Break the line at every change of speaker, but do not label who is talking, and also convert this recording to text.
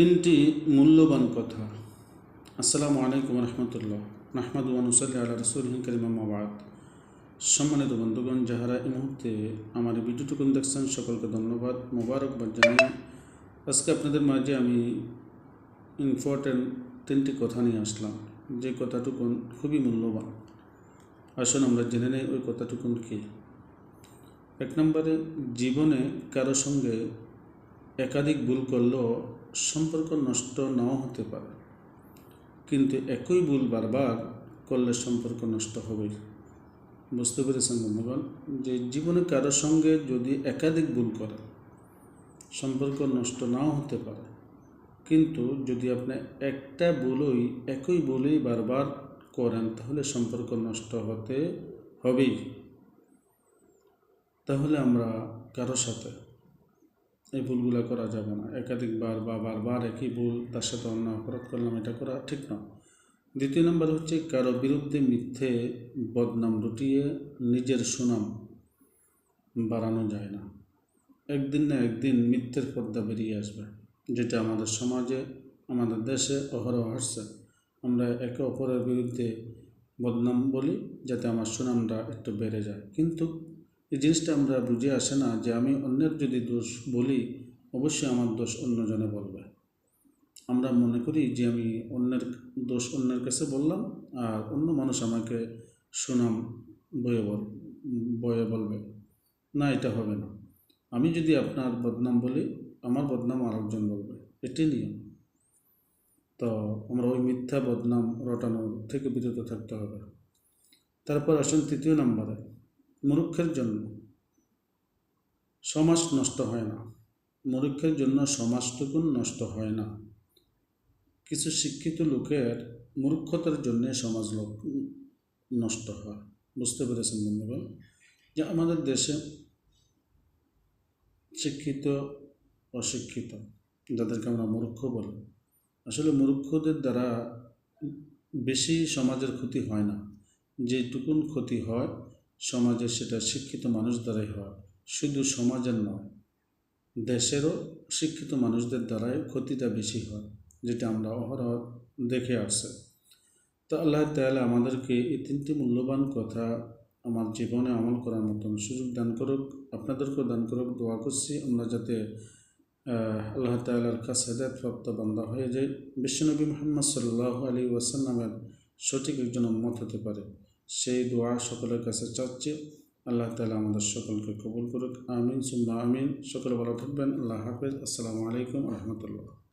তিনটি মূল্যবান কথা। আসসালামু আলাইকুম রহমতুল্লাহ। নাহমাদ ওয়ানুসাল্লি আল্লাহ রসুল করিমা মাবাদ সম্মানিত বন্ধুগণ, যাহারা এই মুহূর্তে আমার এই ভিডিওটুকুন দেখছেন, সকলকে ধন্যবাদ মোবারকবাদ জানিয়ে আজকে আপনাদের মাঝে আমি ইম্পর্টেন্ট তিনটি কথা নিয়ে আসলাম। যে কথাটুকুন খুবই মূল্যবান। আসুন আমরা জেনে নেই ওই কথাটুকুন কী। এক নম্বরে, জীবনে কারও সঙ্গে একাধিক ভুল করলেও সম্পর্ক নষ্ট নাও হতে পারে। কিন্তু একই ভুল বারবার করলে সম্পর্ক নষ্ট হবেই। বুঝতে পেরেছেন বন্ধুগণ? যে জীবনে কারোর সঙ্গে যদি একাধিক ভুল করে, সম্পর্ক নষ্ট নাও হতে পারে। কিন্তু যদি আপনি একটা ভুলই, একই ভুলই বারবার করেন, তাহলে সম্পর্ক নষ্ট হতে হবেই। তাহলে আমরা কারোর সাথে এই ভুলগুলো করা যাবে না। একাধিকবার বা বারবার একই ভুল তার সাথে অন্য অপরাধ করলাম, এটা করা ঠিক না। দ্বিতীয় নম্বর হচ্ছে, কারও বিরুদ্ধে মিথ্যে বদনাম রুটিয়ে নিজের সুনাম বাড়ানো যায় না। একদিন না একদিন মিথ্যের পর্দা বেরিয়ে আসবে, যেটা আমাদের সমাজে, আমাদের দেশে অহরহ আসছে। আমরা একে অপরের বিরুদ্ধে বদনাম বলি, যাতে আমার সুনামটা একটু বেড়ে যায়। কিন্তু এই জিনিসটা আমরা বুঝে আসে না যে আমি অন্যের যদি দোষ বলি, অবশ্যই আমার দোষ অন্যজনে বলবে। আমরা মনে করি যে আমি অন্যের দোষ অন্যের কাছে বললাম আর অন্য মানুষ আমাকে সুনাম বয়ে বল, বয়ে বলবে। না, এটা হবে না। আমি যদি আপনার বদনাম বলি, আমার বদনাম আরেকজন বলবে। এটি নিয়ম। তো আমরা ওই মিথ্যা বদনাম রটানো থেকে বিরত থাকতে হবে। তারপর আসেন তৃতীয় নম্বরে। মূর্খের জন্য। সমাজ নষ্ট হয় না। মূর্খের জন্য সমাজটুকুন নষ্ট হয় না। কিছু শিক্ষিত লোকের মূর্খতার জন্য সমাজ লোক নষ্ট হয়। বুঝতে পেরেছেন বন্ধুগণ? যে আমাদের দেশে শিক্ষিত, অশিক্ষিত, যাদেরকে আমরা মূর্খ বলি, আসলে মূর্খদের দ্বারা বেশি সমাজের ক্ষতি হয় না। যেটুকুন ক্ষতি হয় সমাজে সেটা শিক্ষিত মানুষ দ্বারাই হয়। শুধু সমাজের নয়, দেশেরও শিক্ষিত মানুষদের দ্বারাই ক্ষতিটা বেশি হয়, যেটা আমরা অহরহ দেখে আসছে। তো আল্লাহ তাহলে আমাদেরকে এই তিনটি মূল্যবান কথা আমার জীবনে আমল করার মতন সুযোগ দান করুক, আপনাদেরকেও দান করুক, দোয়া করছি। আমরা যাতে আল্লাহ তালার কাছে হেদায়তপ্রাপ্ত বান্দা হয়ে যাই। বিশ্বনবী মোহাম্মদ সাল্লাহ আলী ওয়াসাল্লামের সঠিক একজন উন্মত হতে পারে। সেই দোয়া সকলের কাছে চাচ্ছি। আল্লাহ তালা আমাদের সকলকে কবুল করুক। আমিন, সুম্মা আমিন। সকলে ভালো থাকবেন। আল্লাহ হাফেজ। আসসালামু আলাইকুম রহমতুল্লাহ।